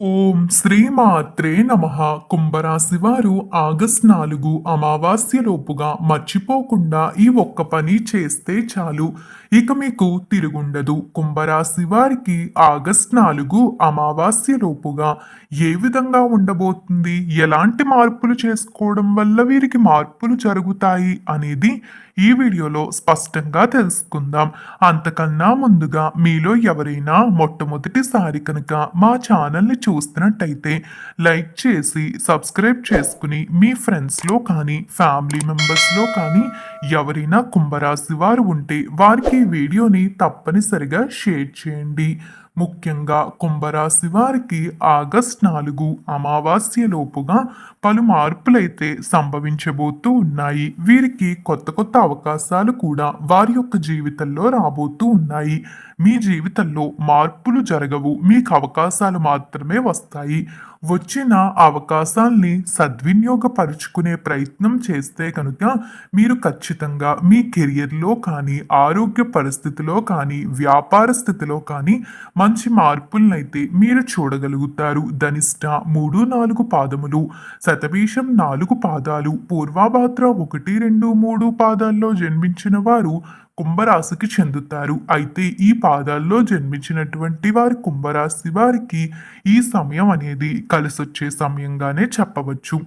ఓం శ్రీమాత్రే నమ. కుంభరాశి వారు ఆగస్ట్ నాలుగు అమావాస్యలోపుగా మర్చిపోకుండా ఈ ఒక్క పని చేస్తే చాలు. ఇక మీకు తిరుగుండదు. కుంభరాశి వారికి ఆగస్ట్ నాలుగు అమావాస్యలోపుగా ఏ విధంగా ఉండబోతుంది? ఎలాంటి మార్పులు చేసుకోవడం వల్ల వీరికి మార్పులు జరుగుతాయి అనేది ఈ వీడియోలో స్పష్టంగా తెలుసుకుందాం. అంతకన్నా ముందుగా మీలో ఎవరైనా మొట్టమొదటిసారి కనుక మా ఛానల్ని చూస్తున్నట్టయితే లైక్ చేసి సబ్స్క్రైబ్ చేసుకుని మీ ఫ్రెండ్స్లో కానీ ఫ్యామిలీ మెంబర్స్లో కానీ ఎవరైనా కుంభరాశి వారు ఉంటే వారికి ఈ వీడియోని తప్పనిసరిగా షేర్ చేయండి. ముఖ్యంగా కుంభరాశి వారికి ఆగస్ట్ నాలుగు అమావాస్యలోపుగా పలు మార్పులైతే సంభవించబోతూ ఉన్నాయి. వీరికి కొత్త కొత్త అవకాశాలు కూడా వారి యొక్క జీవితంలో రాబోతూ ఉన్నాయి. మీ జీవితంలో మార్పులు జరగవు. మీకు అవకాశాలు మాత్రమే వస్తాయి. వచ్చిన అవకాశాల్ని సద్వినియోగపరుచుకునే ప్రయత్నం చేస్తే కనుక మీరు ఖచ్చితంగా మీ కెరియర్లో కానీ ఆరోగ్య పరిస్థితిలో కానీ వ్యాపార స్థితిలో కానీ మంచి మార్పులనైతే మీరు చూడగలుగుతారు. ధనిష్ట మూడు నాలుగు పాదములు శతభీషం నాలుగు పాదాలు పూర్వాభాద్ర ఒకటి రెండు మూడు పాదాల్లో జన్మించిన వారు కుంభరాశికి చెందుతారు. అయితే ఈ పాదాల్లో జన్మించినటువంటి వారి కుంభరాశి వారికి ఈ సమయం అనేది కలిసొచ్చే సమయంగానే చెప్పవచ్చు.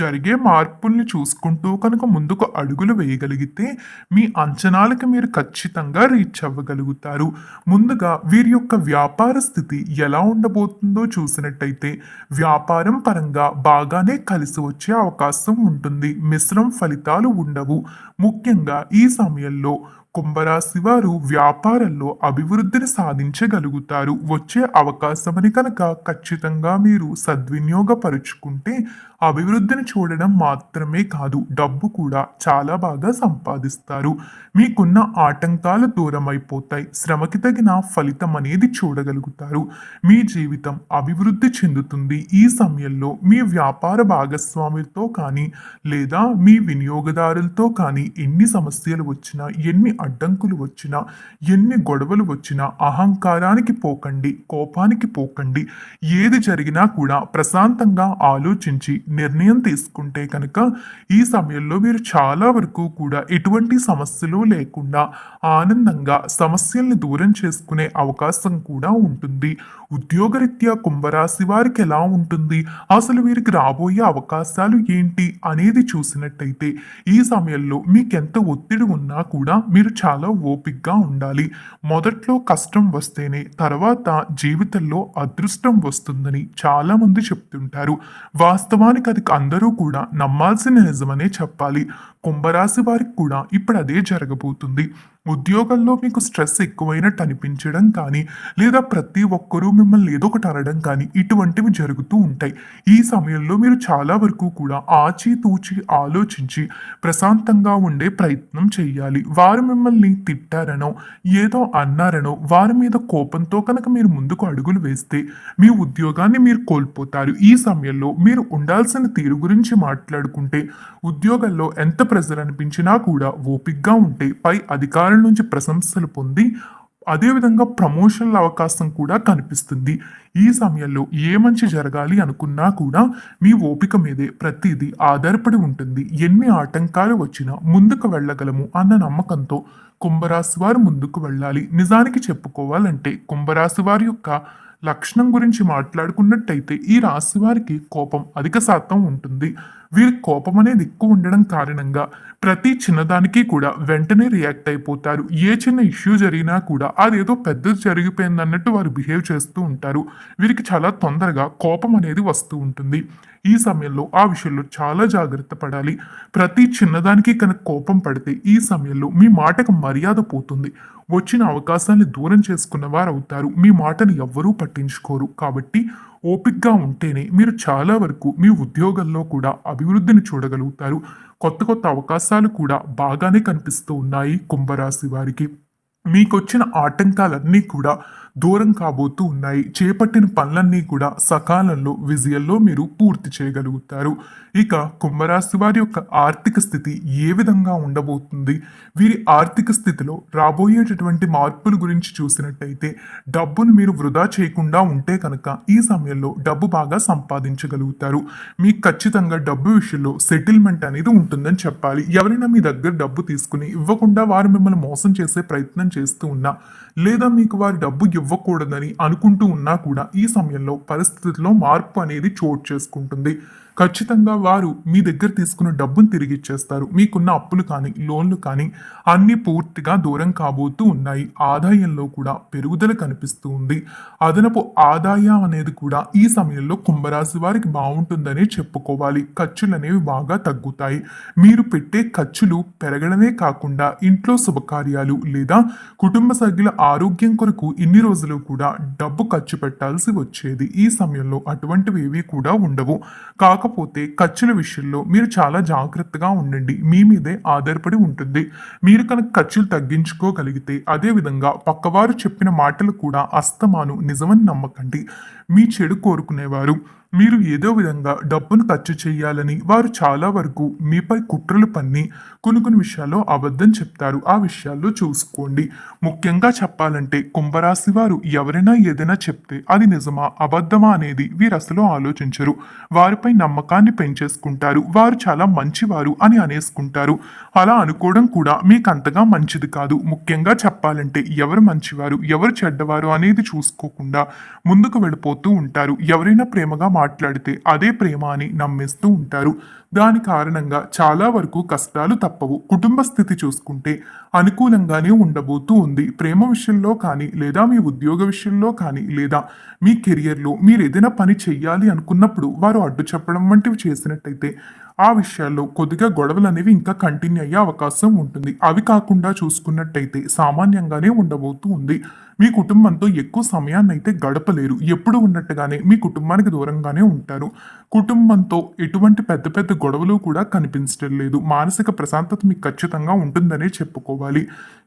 జరిగే మార్పుల్ని చూసుకుంటూ కనుక ముందుకు అడుగులు వేయగలిగితే మీ అంచనాలకు మీరు ఖచ్చితంగా రీచ్ అవ్వగలుగుతారు. ముందుగా వీరి యొక్క వ్యాపార స్థితి ఎలా ఉండబోతుందో చూసినట్టయితే వ్యాపారం పరంగా బాగానే కలిసి వచ్చే అవకాశం ఉంటుంది. మిశ్రమ ఫలితాలు ఉండవు. ముఖ్యంగా ఈ సమయంలో కుంభరాశి వారు వ్యాపారంలో అభివృద్ధిని సాధించగలుగుతారు. వచ్చే అవకాశమని కనుక ఖచ్చితంగా మీరు సద్వినియోగపరుచుకుంటే అభివృద్ధిని చూడడం మాత్రమే కాదు డబ్బు కూడా చాలా బాగా సంపాదిస్తారు. మీకున్న ఆటంకాలు దూరం అయిపోతాయి శ్రమకి తగిన ఫలితం అనేది చూడగలుగుతారు. మీ జీవితం అభివృద్ధి చెందుతుంది. ఈ సమయంలో మీ వ్యాపార భాగస్వాములతో కానీ లేదా మీ వినియోగదారులతో కానీ ఎన్ని సమస్యలు వచ్చినా ఎన్ని అడ్డంకులు వచ్చినా ఎన్ని గొడవలు వచ్చినా అహంకారానికి పోకండి కోపానికి పోకండి. ఏది జరిగినా కూడా ప్రశాంతంగా ఆలోచించి నిర్ణయం తీసుకుంటే కనుక ఈ సమయంలో మీరు చాలా వరకు కూడా ఎటువంటి సమస్యలు లేకుండా ఆనందంగా సమస్యల్ని దూరం చేసుకునే అవకాశం కూడా ఉంటుంది. ఉద్యోగరీత్యా కుంభరాశి వారికి ఎలా ఉంటుంది? అసలు వీరికి రాబోయే అవకాశాలు ఏంటి అనేది చూసినట్టయితే ఈ సమయంలో మీకెంత ఒత్తిడి ఉన్నా కూడా మీరు చాలా ఓపిక్గా ఉండాలి. మొదట్లో కష్టం వస్తేనే తర్వాత జీవితంలో అదృష్టం వస్తుందని చాలామంది చెప్తుంటారు. వాస్తవానికి అది అందరూ కూడా నమ్మాల్సిన నిజమనే చెప్పాలి. కుంభరాశి వారికి కూడా ఇప్పుడు అదే జరగబోతుంది. ఉద్యోగంలో మీకు స్ట్రెస్ ఎక్కువైనట్టు అనిపించడం కానీ లేదా ప్రతి ఒక్కరూ మిమ్మల్ని ఏదో ఒకటి అనడం కానీ ఇటువంటివి జరుగుతూ ఉంటాయి. ఈ సమయంలో మీరు చాలా వరకు కూడా ఆచితూచి ఆలోచించి ప్రశాంతంగా ఉండే ప్రయత్నం చేయాలి. వారు మిమ్మల్ని తిట్టారనో ఏదో అన్నారనో వారి మీద కోపంతో కనుక మీరు ముందుకు అడుగులు వేస్తే మీ ఉద్యోగాన్ని మీరు కోల్పోతారు. ఈ సమయంలో మీరు ఉండాల్సిన తీరు గురించి మాట్లాడుకుంటే ఉద్యోగంలో ఎంత ప్రెజర్ అనిపించినా కూడా ఓపిక్గా ఉంటే పై వారి నుంచి ప్రశంసలు పొంది అదేవిధంగా ప్రమోషన్ల అవకాశం కూడా కనిపిస్తుంది. ఈ సమయంలో ఏ మంచి జరగాలి అనుకున్నా కూడా మీ ఓపిక మీదే ప్రతిదీ ఆధారపడి ఉంటుంది. ఎన్ని ఆటంకాలు వచ్చినా ముందుకు వెళ్ళగలము అన్న నమ్మకంతో కుంభరాశి వారు ముందుకు వెళ్ళాలి. నిజానికి చెప్పుకోవాలంటే కుంభరాశి వారి యొక్క లక్షణం గురించి మాట్లాడుకున్నట్టయితే ఈ రాశి వారికి కోపం అధిక శాతం ఉంటుంది. వీరి కోపం అనేది ఎక్కువ ఉండడం కారణంగా ప్రతి చిన్నదానికి కూడా వెంటనే రియాక్ట్ అయిపోతారు. ఏ చిన్న ఇష్యూ జరిగినా కూడా అదేదో పెద్దది జరిగిపోయింది అన్నట్టు వారు బిహేవ్ చేస్తూ ఉంటారు. వీరికి చాలా తొందరగా కోపం అనేది వస్తూ ఉంటుంది. ఈ సమయంలో ఆ విషయంలో చాలా జాగ్రత్త పడాలి. ప్రతి చిన్నదానికి కనుక కోపం పడితే ఈ సమయంలో మీ మాటకు మర్యాద పోతుంది. వచ్చిన అవకాశాన్ని దూరం చేసుకున్న వారు అవుతారు మీ మాటను ఎవ్వరూ పట్టించుకోరు. కాబట్టి ఓపిక్గా ఉంటేనే మీరు చాలా వరకు మీ ఉద్యోగంలో కూడా అభివృద్ధిని చూడగలుగుతారు. కొత్త కొత్త అవకాశాలు కూడా బాగానే కనిపిస్తూ ఉన్నాయి కుంభరాశి వారికి. మీకొచ్చిన ఆటంకాలన్నీ కూడా దూరం కాబోతూ ఉన్నాయి. చేపట్టిన పనులన్నీ కూడా సకాలంలో విజయంలో మీరు పూర్తి చేయగలుగుతారు. ఇక కుంభరాశి వారి యొక్క ఆర్థిక స్థితి ఏ విధంగా ఉండబోతుంది? వీరి ఆర్థిక స్థితిలో రాబోయేటటువంటి మార్పుల గురించి చూసినట్టయితే డబ్బును మీరు వృధా చేయకుండా ఉంటే కనుక ఈ సమయంలో డబ్బు బాగా సంపాదించగలుగుతారు. మీకు ఖచ్చితంగా డబ్బు విషయంలో సెటిల్మెంట్ అనేది ఉంటుందని చెప్పాలి. ఎవరైనా మీ దగ్గర డబ్బు తీసుకుని ఇవ్వకుండా వారు మిమ్మల్ని మోసం చేసే ప్రయత్నం చేస్తూ ఉన్నా లేదా మీకు వారి డబ్బు ఇవ్వకూడదని అనుకుంటూ ఉన్నా కూడా ఈ సమయంలో పరిస్థితుల్లో మార్పు అనేది చోటు చేసుకుంటుంది. ఖచ్చితంగా వారు మీ దగ్గర తీసుకున్న డబ్బును తిరిగి ఇచ్చేస్తారు. మీకున్న అప్పులు కానీ లోన్లు కానీ అన్ని పూర్తిగా దూరం కాబోతూ ఉన్నాయి. ఆదాయంలో కూడా పెరుగుదల కనిపిస్తూ ఉంది. అదనపు ఆదాయం అనేది కూడా ఈ సమయంలో కుంభరాశి వారికి బాగుంటుందని చెప్పుకోవాలి. ఖర్చులు అనేవి బాగా తగ్గుతాయి. మీరు పెట్టే ఖర్చులు పెరగడమే కాకుండా ఇంట్లో శుభకార్యాలు లేదా కుటుంబ సభ్యుల ఆరోగ్యం కొరకు ఇన్ని రోజులు కూడా డబ్బు ఖర్చు పెట్టాల్సి వచ్చేది. ఈ సమయంలో అటువంటివి ఏవి కూడా ఉండవు. కాక కాకపోతే ఖర్చుల విషయంలో మీరు చాలా జాగ్రత్తగా ఉండండి. మీ మీదే ఆధారపడి ఉంటుంది. మీరు కనుక ఖర్చులు తగ్గించుకోగలిగితే అదే విధంగా పక్కవారు చెప్పిన మాటలు కూడా అస్తమాను నిజమని నమ్మకండి. మీ చెడు కోరుకునేవారు. మీరు ఏదో విధంగా డబ్బును ఖర్చు చేయాలని వారు చాలా వరకు మీపై కుట్రలు పన్ని కొన్ని కొన్ని విషయాల్లో అబద్ధం చెప్తారు. ఆ విషయాల్లో చూసుకోండి. ముఖ్యంగా చెప్పాలంటే కుంభరాశి వారు ఎవరైనా ఏదైనా చెప్తే అది నిజమా అబద్ధమా అనేది వీరు అసలు ఆలోచించరు. వారిపై నమ్మకాన్ని పెంచేసుకుంటారు. వారు చాలా మంచివారు అని అనేసుకుంటారు. అలా అనుకోవడం కూడా మీకు అంతగా మంచిది కాదు. ముఖ్యంగా చెప్పాలంటే ఎవరు మంచివారు ఎవరు చెడ్డవారు అనేది చూసుకోకుండా ముందుకు వెళ్ళిపోతూ ఉంటారు. ఎవరైనా ప్రేమగా మాట్లాడితే అదే ప్రేమ అని నమ్మేస్తూ ఉంటారు. దాని కారణంగా చాలా వరకు కష్టాలు తప్పవు. కుటుంబ స్థితి చూసుకుంటే అనుకూలంగానే ఉండబోతూ ఉంది. ప్రేమ విషయంలో కానీ లేదా మీ ఉద్యోగ విషయంలో కానీ లేదా మీ కెరియర్లో మీరు ఏదైనా పని చెయ్యాలి అనుకున్నప్పుడు వారు అడ్డు చెప్పడం వంటివి చేసినట్టయితే ఆ విషయాల్లో కొద్దిగా గొడవలు అనేవి ఇంకా కంటిన్యూ అయ్యే అవకాశం ఉంటుంది. అవి కాకుండా చూసుకున్నట్టయితే సామాన్యంగానే ఉండబోతూ ఉంది. మీ కుటుంబంతో ఎక్కువ సమయాన్ని అయితే గడపలేరు. ఎప్పుడు ఉన్నట్టుగానే మీ కుటుంబానికి దూరంగానే ఉంటారు. కుటుంబంతో ఎటువంటి పెద్ద పెద్ద గొడవలు కూడా కనిపించడం లేదు. మానసిక ప్రశాంతత మీకు ఖచ్చితంగా ఉంటుందనే చెప్పుకోవాలి.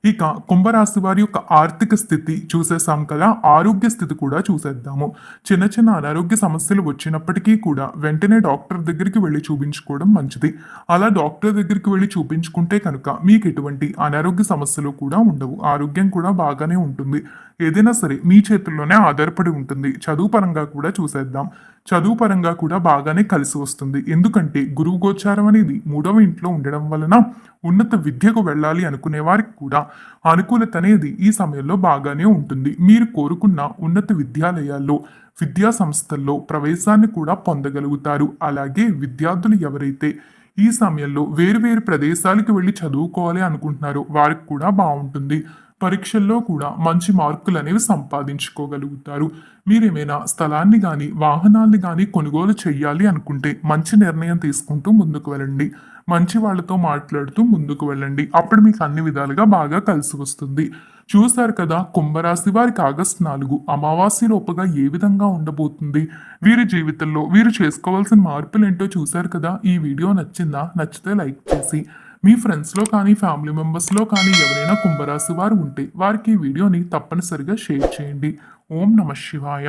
ఇక కుంభరాశి వారి యొక్క ఆర్థిక స్థితి చూసేసాం కదా. ఆరోగ్య స్థితి కూడా చూసేద్దాము. చిన్న చిన్న అనారోగ్య సమస్యలు వచ్చినప్పటికీ కూడా వెంటనే డాక్టర్ దగ్గరికి వెళ్ళి చూపించుకోవడం మంచిది. అలా డాక్టర్ దగ్గరికి వెళ్ళి చూపించుకుంటే కనుక మీకు ఎటువంటి అనారోగ్య సమస్యలు కూడా ఉండవు. ఆరోగ్యం కూడా బాగానే ఉంటుంది. ఏదైనా సరే మీ చేతుల్లోనే ఆధారపడి ఉంటుంది. చదువు పరంగా కూడా చూసేద్దాం. చదువు పరంగా కూడా బాగానే కలిసి వస్తుంది. ఎందుకంటే గురువు గోచారం అనేది మూడవ ఇంట్లో ఉండడం వలన ఉన్నత విద్యకు వెళ్ళాలి అనుకునే వారికి కూడా అనుకూలత అనేది ఈ సమయంలో బాగానే ఉంటుంది. మీరు కోరుకున్న ఉన్నత విద్యాలయాల్లో విద్యా సంస్థల్లో ప్రవేశాన్ని కూడా పొందగలుగుతారు. అలాగే విద్యార్థులు ఎవరైతే ఈ సమయంలో వేరు వేరు ప్రదేశాలకు వెళ్ళి చదువుకోవాలి అనుకుంటున్నారో వారికి కూడా బాగుంటుంది. పరీక్షల్లో కూడా మంచి మార్కులు అనేవి సంపాదించుకోగలుగుతారు. మీరేమైనా స్థలాన్ని కానీ వాహనాల్ని కానీ కొనుగోలు చేయాలి అనుకుంటే మంచి నిర్ణయం తీసుకుంటూ ముందుకు వెళ్ళండి. మంచి వాళ్ళతో మాట్లాడుతూ ముందుకు వెళ్ళండి. అప్పుడు మీకు అన్ని విధాలుగా బాగా కలిసి వస్తుంది. చూశారు కదా కుంభరాశి వారికి ఆగస్టు నాలుగు అమావాస్య లోపుగా ఏ విధంగా ఉండబోతుంది? వీరి జీవితంలో వీరు చేసుకోవాల్సిన మార్పులు ఏంటో చూశారు కదా? ఈ వీడియో నచ్చిందా? నచ్చితే లైక్ చేసి మీ ఫ్రెండ్స్లో కానీ ఫ్యామిలీ మెంబర్స్లో కానీ ఎవరైనా కుంభరాశి వారు ఉంటే వారికి ఈ వీడియోని తప్పనిసరిగా షేర్ చేయండి. ఓం నమ శివాయ.